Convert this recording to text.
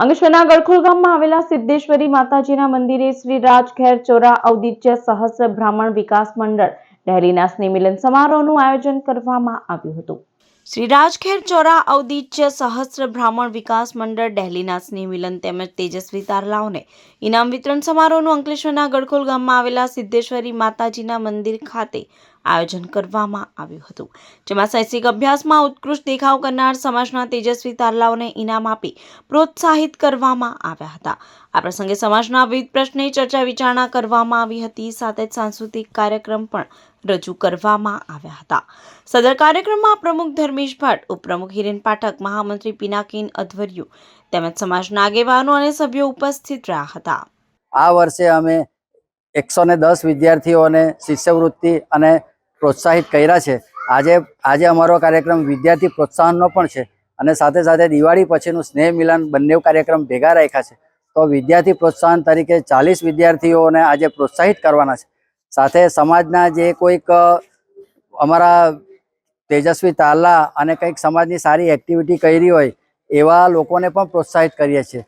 અંગેશ્વરના ગળખોલ ગામમાં આવેલા સિદ્ધેશ્વરી માતાજીના મંદિરે શ્રી રાજખેર ચોરા ઔદિત્ય સહસ્ર બ્રાહ્મણ વિકાસ મંડળ ડહેલીના સ્નેહમિલન સમારોહનું આયોજન કરવામાં આવ્યું હતું. શ્રી રાજખેર ચોરા ઔદિત્ય સહસ્ર બ્રાહ્મણ વિકાસ મંડળ ડહેલીના સ્નેહમિલન તેમજ તેજસ્વી તારલાઓને ઇનામ વિતરણ સમારોહનું અંકલેશ્વરના ગડખોલ ગામમાં આવેલા સિદ્ધેશ્વરી માતાજીના મંદિર ખાતે આયોજન કરવામાં આવ્યું હતું, જેમાં શૈક્ષિક અભ્યાસમાં ઉત્કૃષ્ટ દેખાવ કરનાર સમાજના તેજસ્વી તારલાઓને ઇનામ આપી પ્રોત્સાહિત કરવામાં આવ્યા હતા. આ પ્રસંગે સમાજના વિવિધ પ્રશ્ને ચર્ચા વિચારણા કરવામાં આવી હતી, સાથે જ સાંસ્કૃતિક કાર્યક્રમ પણ રજૂ કરવામાં આવ્યા હતા. સદર કાર્યક્રમમાં પ્રમુખ ધર્મેશ ભટ્ટ, ઉપપ્રમુખ હિરેન પાઠક, મહામંત્રી પિનાકીન અધવર્યુ તેમજ સમાજના આગેવાનો અને સભ્યો ઉપસ્થિત રહ્યા હતા. આ વર્ષે અમે એકસો ને દસ વિદ્યાર્થીઓને શિષ્યવૃત્તિ અને પ્રોત્સાહિત કર્યા છે. આજે આજે અમારો કાર્યક્રમ વિદ્યાર્થી પ્રોત્સાહનનો પણ છે અને સાથે સાથે દિવાળી પછીનું સ્નેહ મિલન બંને કાર્યક્રમ ભેગા રાખ્યા છે. તો વિદ્યાર્થી પ્રોત્સાહન તરીકે ચાલીસ વિદ્યાર્થીઓને આજે પ્રોત્સાહિત કરવાના છે. સાથે સમાજના જે કોઈક અમારા તેજસ્વી તાલા અને કંઈક સમાજની સારી એક્ટિવિટી કરી હોય, એવા લોકોને પણ પ્રોત્સાહિત કરીએ છીએ.